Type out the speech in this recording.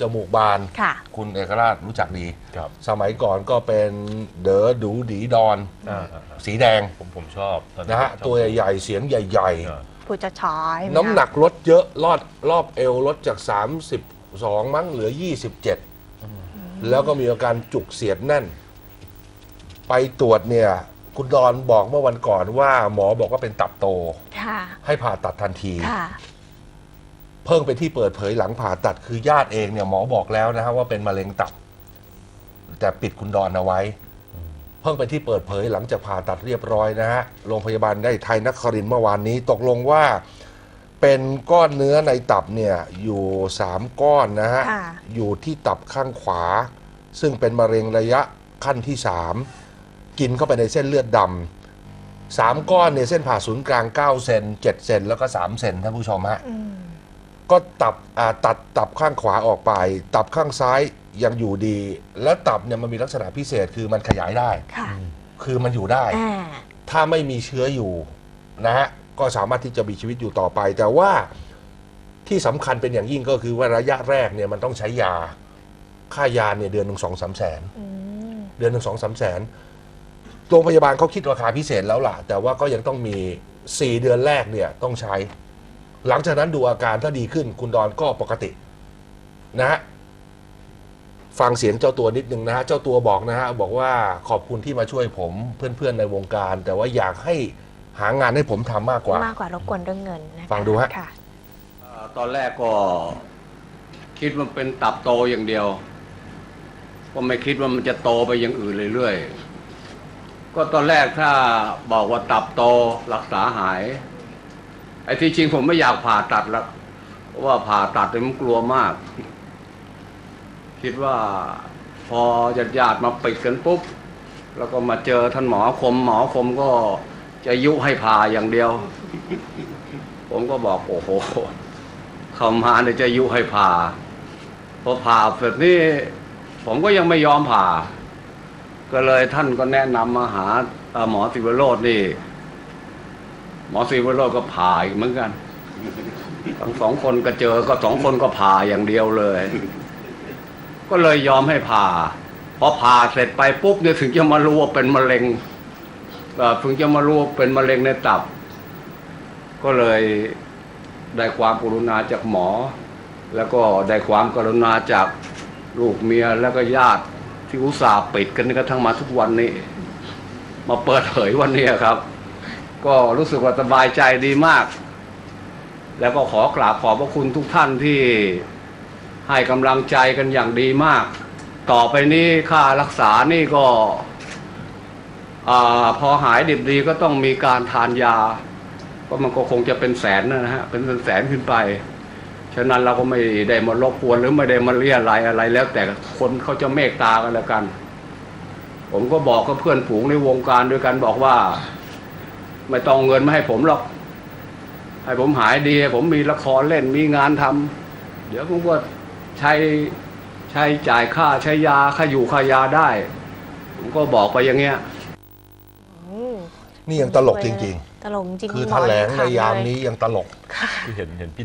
จมูกบาน ค่ะ คุณเอกราชรู้จักดี ครับสมัยก่อนก็เป็นเด๋อดูดีดอน อ่าอ่าอ่าสีแดงผมผมชอบตอนะฮะผมชอบตัวใหญ่ๆเสียงใหญ่อ่าผู้จะชายๆ น้ำหนักลดเยอะรอดรอบเอวลดจาก 32 มั้งเหลือ 27 แล้วก็มีอาการจุกเสียดแน่น ไปตรวจเนี่ย คุณดอนบอกเมื่อวันก่อนว่าหมอบอกว่าเป็นตับโต ค่ะ ให้ผ่าตัดทันที ค่ะ เพิ่งเป็นที่เปิดเผยหลังผ่าตัดคือญาติเองเนี่ยหมอบอกแล้วนะฮะว่าเป็นมะเร็งตับ แต่ปิดคุณดอนเอาไว้ เพิ่งเป็นที่เปิดเผยหลังจากผ่าตัดเรียบร้อยนะฮะโรงพยาบาลได้ไทยนครินทร์เมื่อวานนี้ตกลงว่า เป็นก้อนเนื้อในตับเนี่ยอยู่สามก้อนนะฮะค่ะ อยู่ที่ตับข้างขวา ซึ่งเป็นมะเร็งระยะขั้นที่สามกินเข้าไปในเส้นเลือดดำ สามก้อนเนี่ยเส้นผ่าศูนย์กลาง 9 เซน7เซนแล้วก็ 3 เซนท่านผู้ชมฮะ อืม ก็ตับอ่าตัดตับข้างขวาออกไป ตับข้างซ้ายยังอยู่ดี แล้วตับเนี่ยมันมีลักษณะพิเศษคือมันขยายได้ ค่ะคือมันอยู่ได้ อ่าถ้าไม่มีเชื้ออยู่นะฮะก็สามารถที่จะมีชีวิตอยู่ต่อไป แต่ว่าที่สำคัญเป็นอย่างยิ่งก็คือว่าระยะแรกเนี่ยมันต้องใช้ยา ค่ายาเนี่ยเดือนหนึ่งสองสามแสน อืมเดือนหนึ่งสองสามแสนโรงพยาบาลเขาคิดราคาพิเศษแล้วล่ะ แต่ว่าก็ยังต้องมี 4 เดือนแรกเนี่ยต้องใช้ หลังจากนั้นดูอาการถ้าดีขึ้น คุณดอนก็ปกติ นะฮะฟังเสียงเจ้าตัวนิดนึงนะฮะเจ้าตัวบอกนะฮะบอกว่าขอบคุณที่มาช่วยผมเพื่อนๆในวงการ แต่ว่าอยากให้หางานให้ผมทำมากกว่า มากกว่ารบกวนเรื่องเงินนะคะฟังดูฮะ ค่ะ เอ่อตอนแรกก็คิดว่าเป็นตับโตอย่างเดียวก็ไม่คิดว่ามันจะโตไปอย่างอื่นเรื่อยๆก็ตอนแรกถ้าบอกว่าตับโตรักษาหาย ไอ้ที่จริงผมไม่อยากผ่าตัดแล้วเพราะว่าผ่าตัดมันกลัวมาก คิดว่าพอญาติญาติมาปิดกันปุ๊บ แล้วก็มาเจอท่านหมอคม หมอคมก็จะยุให้ผ่าอย่างเดียว ผมก็บอกโอ้โหเขามาเนี่ยจะยุให้ผ่าพอผ่าเสร็จนี่ผมก็ยังไม่ยอมผ่า ก็เลยท่านก็แนะนำมาหาหมอศิวโรจนี่ หมอศิวโรก็ผ่าอีกเหมือนกันทั้งสองคนก็เจอก็สองคนก็ผ่าอย่างเดียวเลย ก็เลยยอมให้ผ่าพอผ่าเสร็จไปปุ๊บเนี่ยถึงจะมารู้ว่าเป็นมะเร็งถึงจะมารู้ว่าเป็นมะเร็งในตับ ก็เลยได้ความกรุณาจากหมอ แล้วก็ได้ความกรุณาจากลูกเมียแล้วก็ญาติที่อุตส่าห์ปิดกันกระทั่งมาทุกวันนี้ มาเปิดเผยวันนี้ครับ ก็รู้สึกว่าสบายใจดีมาก แล้วก็ขอกราบขอบพระคุณทุกท่านที่ให้กำลังใจกันอย่างดีมาก ต่อไปนี้ค่ารักษานี่ก็พอหายดิบดีก็ต้องมีการทานยา ก็มันก็คงจะเป็นแสนนะฮะเป็นแสนขึ้นไป ฉะนั้นเราก็ไม่ได้มารบกวนหรือไม่ได้มาเรียอะไรอะไร แล้วแต่คนเขาจะเมตตากันแล้วกัน ผมก็บอกกับเพื่อนฝูงในวงการด้วยกันบอกว่า ไม่ต้องเงินมาให้ผมหรอก ให้ผมหายดีให้ผมมีละครเล่นมีงานทำเดี๋ยวผมก็ใช้ใช้จ่ายค่าใช้ยาค่าอยู่ค่ายาได้ ผมก็บอกไปอย่างเงี้ยอืมนี่ยังตลกจริงตลกจริงๆคือณหแถมลงในขำยามเลนี้ยังตลก ค่ะที่เห็นเห็นพี่